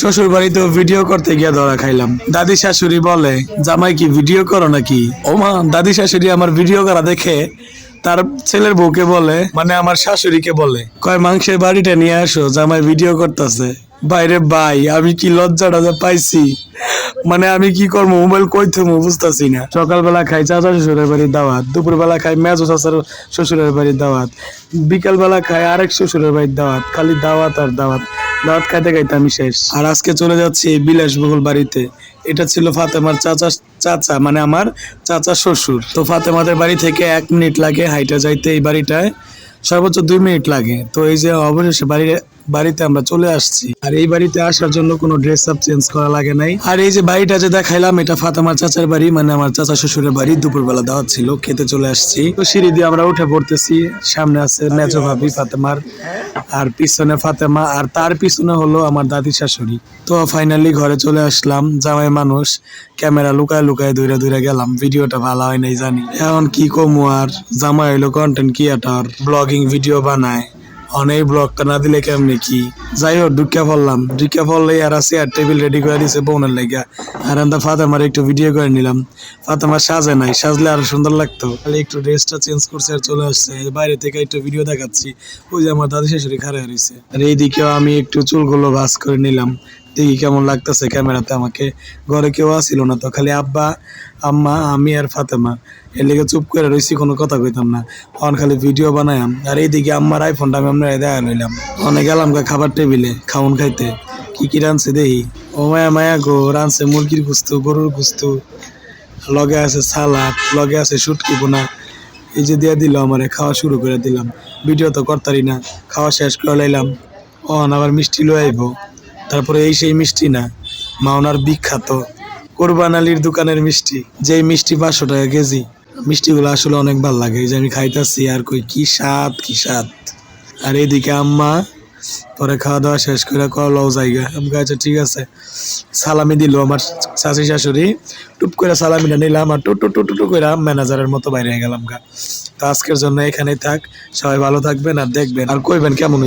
শ্বশুর বাড়িতেও ভিডিও করতে গিয়ে ধরা খাইলাম। দাদি শাশুড়ি বলে, জামাই কি ভিডিও করো নাকি? ও মা, দাদি শাশুড়ি আমার ভিডিও করা দেখে তার ছেলের বউকে বলে মানে আমার শাশুড়িকে বলে, কয়, মাংসের বাড়িটা নিয়ে আসো, জামাই ভিডিও করতেছে। বাইরে ভাই, আমি কি লজ্জাটা পাইছি? মানে আমি কি করব, মোবাইল কই থমু, বুঝতেছি না। সকালবেলা খাই চাচা শ্বশুরের বাড়ির দাওয়াত, দুপুরবেলা খাই মেজো চাচার শ্বশুরের বাড়ির দাওয়াত, বিকালবেলা খাই আরেক শ্বশুরের বাড়ির দাওয়াত, খালি দাওয়াত আর দাওয়াত। দাওয়াত খাইতে খাইতে আমি শেষ। আর আজকে চলে যাচ্ছি এই বিলাসবহুল বাড়িতে। এটা ছিল ফাতেমার চাচা চাচা মানে আমার চাচা শ্বশুর। তো ফাতেমাদের বাড়ি থেকে এক মিনিট লাগে হাইটা যাইতে এই বাড়িটায়। সর্বোচ্চ দুই মিনিট লাগে। তো এই যে অবশেষে বাড়ি বাড়িতে আমরা চলে আসছি। আর এই বাড়িতে আসার জন্য কোনো ড্রেস আপ চেঞ্জ করা লাগে নাই। আর এই যে বাড়িটা যে দেখাইলাম, এটা ফাতেমার চাচার বাড়ি মানে আমার চাচা শ্বশুরের বাড়ি। দুপুরবেলা দাওয়াত ছিল, খেতে চলে আসছি। তো সিঁড়ি দিয়ে আমরা উঠে পড়তেছি। সামনে আছে মেজো ভাবি ফাতেমার, আর পিছনে ফাতেমা, আর তার পিছনে হলো আমার দাদি শাশুড়ি। তো ফাইনালি ঘরে চলে আসলাম, জামাই মানুষ, ক্যামেরা লুকায় লুকায় দূরে দূরে গেলাম। ভিডিওটা ভালো হয় নাই জানি। এখন কি কমু আর? জামাই হইল কন্টেন্ট ক্রিয়েটর ব্লগিং ভিডিও বানায়। অনেক ব্লক না দিলে কেমনি কি? যাই হোক ঢুকিয়া পড়লাম। ঢুকিয়া পড়লে আর আছে, আর টেবিল রেডি করে দিছে বোনের লেগা। আর আমরা ফাতেমার একটু ভিডিও করে নিলাম। ফাতেমা সাজে নাই, সাজলে আরও সুন্দর লাগতো। খালি একটু ড্রেসটা চেঞ্জ করছে আর চলে আসছে। বাইরে থেকে একটু ভিডিও দেখাচ্ছি। ওই যে আমার দাদি শাশুড়ি খারাপ হয়েছে আর এইদিকেও আমি একটু চুলগুলো ভাস করে নিলাম। দেখি কেমন লাগতেছে ক্যামেরাতে, আমাকে ঘরে কেউ আসিল না তো, খালি আব্বা, আম্মা, আমি আর ফাতেমা। এর লেগে চুপ করে রইছি, কোনো কথা কইতাম না। অন খালি ভিডিও বানাইলাম আর এইদিকে আম্মার আইফোনটা আমি আমরা দেখা লইলাম অনেক গেলাম খাবার টেবিলে খাউন খাইতে। কি কি রানছে দেখি? ও মায়া মায়া গো রানছে মুরগির গুস্তু, গরুর গুস্তু। লগে আছে সালাদ, লগে আছে শুটকি বোনা এই যে দিয়ে দিল আমারে, খাওয়া শুরু করে দিলাম। ভিডিও তো করতারি না, খাওয়া শেষ করে লাইলাম। অন আবার মিষ্টি লই আইব। তারপরে এই সেই মিষ্টি না, মাওনার বিখ্যাত কোরবান আলীর দোকানের মিষ্টি, যেই মিষ্টি পাঁচশো টাকা কেজি। মিষ্টিগুলো আসলে অনেক ভালো লাগে, এই যে আমি খাইতেছি, আর কই, কি স্বাদ কি স্বাদ। আর এইদিকে আম্মা, পরে খাওয়া দাওয়া শেষ করে কলাও জায়গা। আমি কাছে ঠিক আছে, সালামি দিল আমার শাশি শাশুড়ি। টুপ করে সালামিটা নিলাম আর টু টু টু টু করে ম্যানেজারের মতো বাইরে গেলাম গা। তো আজকের জন্য এখানেই থাক, সবাই ভালো থাকবেন আর দেখবেন। আর কইবেন কেমন